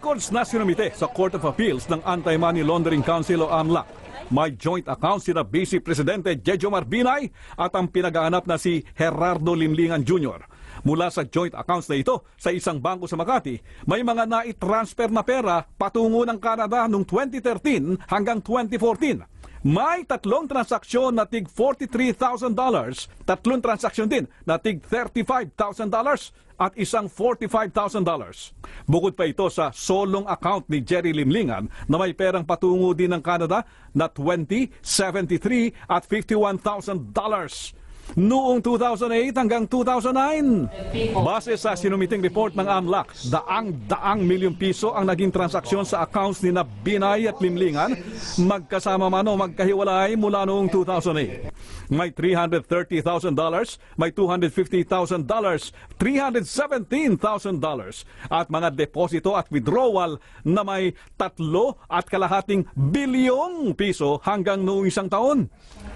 Records na sinumite sa Court of Appeals ng Anti-Money Laundering Council o AMLAC. May joint account sina Vice Presidente Jejo Marbinay at ang pinagaanap na si Gerardo Limlingan Jr. Mula sa joint accounts na ito sa isang bangko sa Makati, may mga nai-transfer na pera patungo ng Canada noong 2013 hanggang 2014. May tatlong transaksyon na tig $43,000, tatlong transaksyon din na tig $35,000 at isang $45,000. Bukod pa ito sa solong account ni Jerry Limlingan na may perang patungo din ng Canada na $20, $73 at $51,000 noong 2008 hanggang 2009. Base sa sinumiting report ng AMLAC, daang-daang milyong piso ang naging transaksyon sa accounts ni na Binay at Limlingan, magkasama man o magkahiwalay mula noong 2008. May $330,000, may $250,000, $317,000 at mga deposito at withdrawal na may tatlo at kalahating bilyong piso hanggang noong isang taon.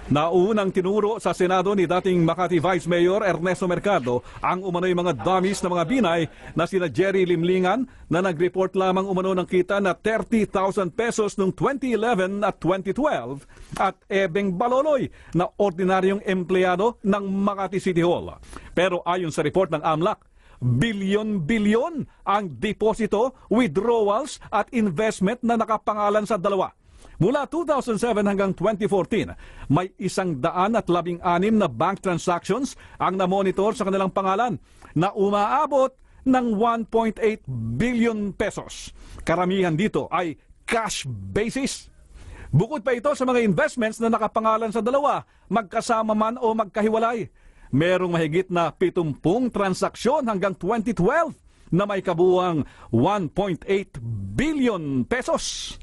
Naunang tinuro sa Senado ni dating Makati Vice Mayor Ernesto Mercado ang umano'y mga dummies na mga binay na sina Jerry Limlingan na nag-report lamang umano ng kita na 30,000 pesos noong 2011 at 2012 at Ebeng Baloloy na ordinaryong empleyado ng Makati City Hall. Pero ayon sa report ng AMLAC, bilyon-bilyon ang deposito, withdrawals at investment na nakapangalan sa dalawa. Mula 2007 hanggang 2014, may isang daan at labing anim na bank transactions ang namonitor sa kanilang pangalan na umaabot ng 1.8 billion pesos. Karamihan dito ay cash basis. Bukod pa ito sa mga investments na nakapangalan sa dalawa, magkasama man o magkahiwalay. Merong mahigit na 70 transaksyon hanggang 2012 na may kabuang 1.8 billion pesos.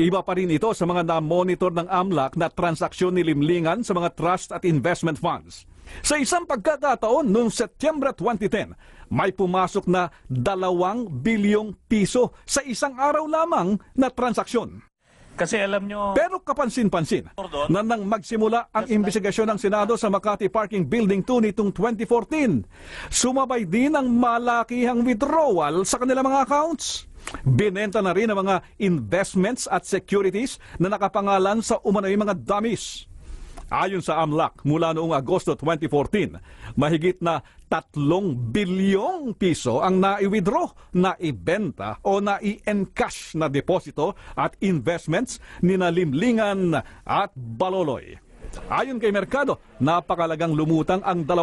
Iba pa rin ito sa mga na-monitor ng AMLAC na transaksyon ni Limlingan sa mga trust at investment funds. Sa isang pagkakataon noong Setyembre 2010, may pumasok na dalawang bilyong piso sa isang araw lamang na transaksyon. Kasi alam nyo, Pero kapansin-pansin na nang magsimula ang imbestigasyon ng Senado sa Makati Parking Building 2 nitong 2014, sumabay din ang malakihang withdrawal sa kanilang mga accounts. Binenta na rin ang mga investments at securities na nakapangalan sa umano'y mga dummies. Ayon sa AMLAC, mula noong Agosto 2014, mahigit na tatlong bilyong piso ang nai-withdraw, naibenta o nai-encash na deposito at investments ni Nalimlingan at Baloloy. Ayon kay Mercado, napakalagang lumutang ang dalawa